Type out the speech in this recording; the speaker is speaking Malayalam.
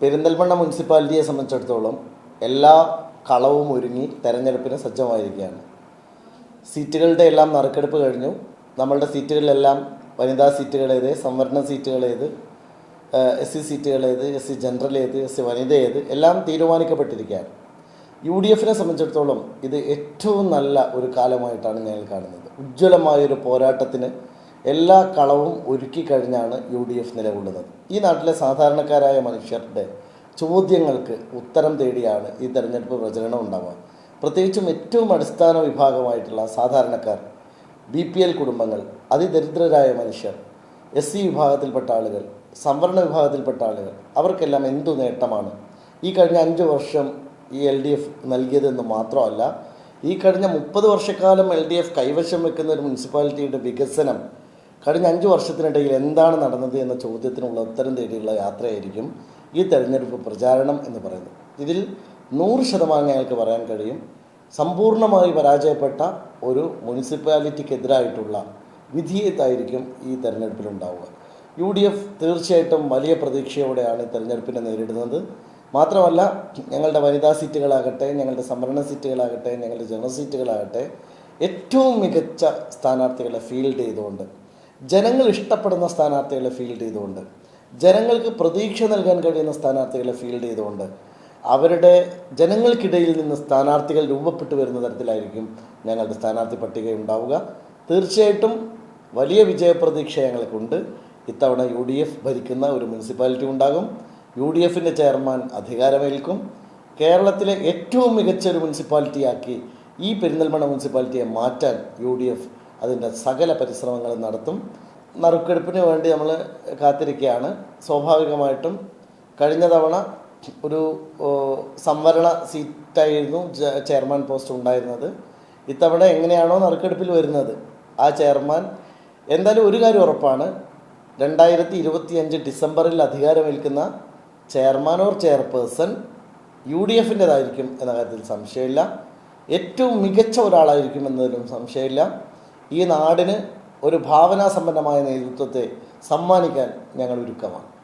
പെരിന്തൽമണ്ണ മുനിസിപ്പാലിറ്റിയെ സംബന്ധിച്ചിടത്തോളം എല്ലാ കളവും ഒരുങ്ങി തെരഞ്ഞെടുപ്പിന് സജ്ജമായിരിക്കുകയാണ്. സീറ്റുകളുടെ എല്ലാം നറുക്കെടുപ്പ് കഴിഞ്ഞു. നമ്മളുടെ സീറ്റുകളിലെല്ലാം വനിതാ സീറ്റുകളേത് സംവരണ സീറ്റുകളേത് എസ് സി സീറ്റുകളേത് എസ് സി ജനറൽ ഏത് എസ് സി വനിത ഏത് എല്ലാം തീരുമാനിക്കപ്പെട്ടിരിക്കുകയാണ്. യു ഡി എഫിനെ സംബന്ധിച്ചിടത്തോളം ഇത് ഏറ്റവും നല്ല ഒരു കാലമായിട്ടാണ് ഞങ്ങൾ കാണുന്നത്. ഉജ്ജ്വലമായൊരു പോരാട്ടത്തിന് എല്ലാ കളവും ഒരുക്കി കഴിഞ്ഞാണ് യു ഡി എഫ് നിലകൊള്ളുന്നത്. ഈ നാട്ടിലെ സാധാരണക്കാരായ മനുഷ്യരുടെ ചോദ്യങ്ങൾക്ക് ഉത്തരം തേടിയാണ് ഈ തെരഞ്ഞെടുപ്പ് പ്രചരണം ഉണ്ടാവുക. പ്രത്യേകിച്ചും ഏറ്റവും അടിസ്ഥാന വിഭാഗമായിട്ടുള്ള സാധാരണക്കാർ ബി പി എൽ കുടുംബങ്ങൾ അതിദരിദ്രരായ മനുഷ്യർ എസ് സി വിഭാഗത്തിൽപ്പെട്ട ആളുകൾ സംവരണ വിഭാഗത്തിൽപ്പെട്ട ആളുകൾ അവർക്കെല്ലാം എന്തു നേട്ടമാണ്? ഈ കഴിഞ്ഞ അഞ്ച് വർഷം ഈ എൽ ഡി എഫ് നൽകിയതെന്ന് മാത്രമല്ല ഈ കഴിഞ്ഞ മുപ്പത് വർഷക്കാലം എൽ ഡി എഫ് കൈവശം വെക്കുന്ന ഒരു മുനിസിപ്പാലിറ്റിയുടെ വികസനം കഴിഞ്ഞ അഞ്ച് വർഷത്തിനിടയിൽ എന്താണ് നടന്നത് എന്ന ചോദ്യത്തിനുള്ള ഉത്തരം തേടിയുള്ള യാത്രയായിരിക്കും ഈ തെരഞ്ഞെടുപ്പ് പ്രചാരണം എന്ന് പറയുന്നത്. ഇതിൽ നൂറ് ശതമാനം ഞങ്ങൾക്ക് പറയാൻ കഴിയും. സമ്പൂർണമായി പരാജയപ്പെട്ട ഒരു മുനിസിപ്പാലിറ്റിക്കെതിരായിട്ടുള്ള വിധിയത്തായിരിക്കും ഈ തെരഞ്ഞെടുപ്പിലുണ്ടാവുക. യു ഡി എഫ് തീർച്ചയായിട്ടും വലിയ പ്രതീക്ഷയോടെയാണ് തെരഞ്ഞെടുപ്പിനെ നേരിടുന്നത്. മാത്രമല്ല ഞങ്ങളുടെ വനിതാ സീറ്റുകളാകട്ടെ ഞങ്ങളുടെ സംവരണ സീറ്റുകളാകട്ടെ ഞങ്ങളുടെ ജനറൽ സീറ്റുകളാകട്ടെ ഏറ്റവും മികച്ച സ്ഥാനാർത്ഥികളെ ഫീൽഡ് ചെയ്തുകൊണ്ട് ജനങ്ങൾ ഇഷ്ടപ്പെടുന്ന സ്ഥാനാർത്ഥികളെ ഫീൽഡ് ചെയ്തുകൊണ്ട് ജനങ്ങൾക്ക് പ്രതീക്ഷ നൽകാൻ കഴിയുന്ന സ്ഥാനാർത്ഥികളെ ഫീൽഡ് ചെയ്തുകൊണ്ട് അവരുടെ ജനങ്ങൾക്കിടയിൽ നിന്ന് സ്ഥാനാർത്ഥികൾ രൂപപ്പെട്ടു വരുന്ന തരത്തിലായിരിക്കും ഞങ്ങളുടെ സ്ഥാനാർത്ഥി പട്ടിക ഉണ്ടാവുക. തീർച്ചയായിട്ടും വലിയ വിജയപ്രതീക്ഷ ഞങ്ങൾക്കുണ്ട്. ഇത്തവണ യു ഡി എഫ് ഭരിക്കുന്ന ഒരു മുനിസിപ്പാലിറ്റി ഉണ്ടാകും. യു ഡി എഫിന്റെ ചെയർമാൻ അധികാരമേൽക്കും. കേരളത്തിലെ ഏറ്റവും മികച്ച ഒരു മുനിസിപ്പാലിറ്റിയാക്കി ഈ പെരിന്തൽമണ്ണ മുനിസിപ്പാലിറ്റിയെ മാറ്റാൻ യു ഡി എഫ് അതിന്റെ സകല പരിശ്രമങ്ങളും നടത്തും. നറുക്കെടുപ്പിന് വേണ്ടി നമ്മൾ കാത്തിരിക്കുകയാണ്. സ്വാഭാവികമായിട്ടും കഴിഞ്ഞ തവണ ഒരു സംവരണ സീറ്റായിരുന്നു ചെയർമാൻ പോസ്റ്റ് ഉണ്ടായിരുന്നത്. ഇത്തവണ എങ്ങനെയാണോ നറുക്കെടുപ്പിൽ വരുന്നത്. ആ ചെയർമാൻ എന്തായാലും ഒരു കാര്യം ഉറപ്പാണ്. രണ്ടായിരത്തി ഇരുപത്തിയഞ്ച് ഡിസംബറിൽ അധികാരമേൽക്കുന്ന chairman or chairperson U D എഫിന്റെതായിരിക്കും എന്ന കാര്യത്തിൽ സംശയമില്ല. ഏറ്റവും മികച്ച ഒരാളായിരിക്കും എന്നതിലും സംശയമില്ല. ഈ നാടിന് ഒരു ഭാവനാസമ്പന്നമായ നേതൃത്വത്തെ സമ്മാനിക്കാൻ ഞങ്ങൾ ഒരുക്കമാണ്.